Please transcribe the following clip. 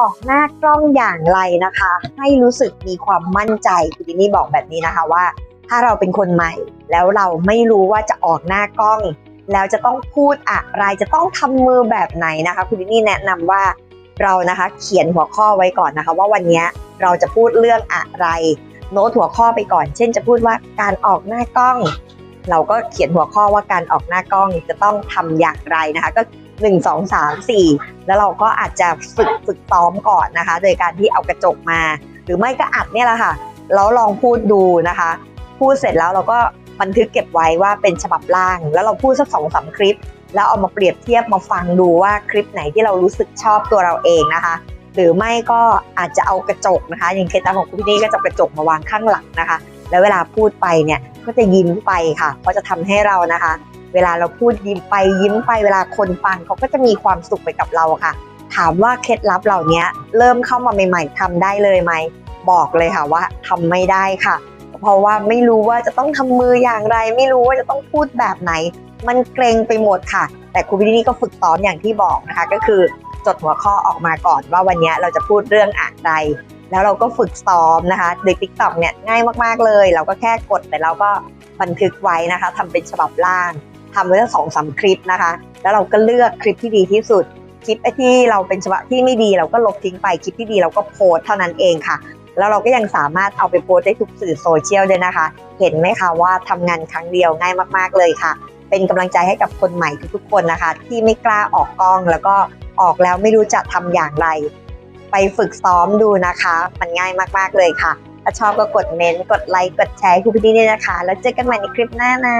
ออกหน้ากล้องอย่างไรนะคะ ให้รู้สึกมีความมั่นใจคุณดินี่บอกแบบนี้นะคะว่า ถ้าเราเป็นคนใหม่ แล้วเราไม่รู้ว่าจะออกหน้ากล้อง แล้วจะต้องพูดอะไรจะต้องทำมือแบบไหนนะคะ คุณดินี่แนะนำว่าเรานะคะเขียนหัวข้อไว้ก่อนนะคะ ว่าวันนี้เราจะพูดเรื่องอะไร โน้ตหัวข้อไปก่อน เช่นจะพูดว่าการออกหน้ากล้อง เราก็เขียนหัวข้อว่าการออกหน้ากล้องจะต้องทำอย่างไรนะคะ ก็1 2 3 4แล้วเราก็อาจจะฝึกฝึกซ้อมก่อนนะคะ โดยการที่เอากระจกมา หรือไม่ก็อัดเนี่ยแหละค่ะแล้วลองพูดดูนะคะ พูดเสร็จแล้วเราก็บันทึกเก็บไว้ว่าเป็นฉบับล่าง แล้วเราพูดสักสองสามคลิป แล้วเอามาเปรียบเทียบมาฟังดูว่าคลิปไหนที่เรารู้สึกชอบตัวเราเองนะคะ หรือไม่ก็อาจจะเอากระจกนะคะ อย่างเคล็ดลับของคุณพี่นี่ก็จะกระจกมาวางข้างหลังนะคะ แล้วเวลาพูดไปเนี่ยก็จะยิ้มไปค่ะ เพราะจะทำให้เรานะคะ เวลาเราพูดยิ้มไปยิ้มไปเวลาคนฟังเขาก็จะมีความสุขไปกับเราค่ะ ถามว่าเคล็ดลับเหล่านี้เริ่มเข้ามาใหม่ ๆทำได้เลยไหมบอกเลยค่ะว่าทำไม่ได้ค่ะ เพราะว่าไม่รู้ว่าจะต้องทำมืออย่างไร ไม่รู้ว่าจะต้องพูดแบบไหน มันเกรงไปหมดค่ะ แต่ครูวินนี่ก็ฝึกซ้อมอย่างที่บอกนะคะ ก็คือจดหัวข้อออกมาก่อนว่าวันนี้เราจะพูดเรื่องอะไร แล้วเราก็ฝึกซ้อมนะคะโดย TikTok เนี่ยง่ายมากๆเลย เราก็แค่กดแต่เราก็บันทึกไว้นะคะทำเป็นฉบับล่างทำไว้ทั้งสองสามคลิปนะคะ แล้วเราก็เลือกคลิปที่ดีที่สุด คลิปไอที่เราเป็นฉบับที่ไม่ดีเราก็ลบทิ้งไปคลิปที่ดีเราก็โพสเท่านั้นเองค่ะ แล้วเราก็ยังสามารถเอาไปโพสได้ทุกสื่อโซเชียลด้วยนะคะ เห็นไหมคะว่าทำงานครั้งเดียวง่ายมากๆเลยค่ะ เป็นกำลังใจให้กับคนใหม่ทุกๆคนนะคะ ที่ไม่กล้าออกกล้องแล้วก็ออกแล้วไม่รู้จะทำอย่างไร ไปฝึกซ้อมดูนะคะ มันง่ายมากๆเลยค่ะ ถ้าชอบก็กดเมนต์กดไลค์ กดแชร์คุณพี่นี่ยนะคะ แล้วเจอกันใหม่ในคลิปหน้านะ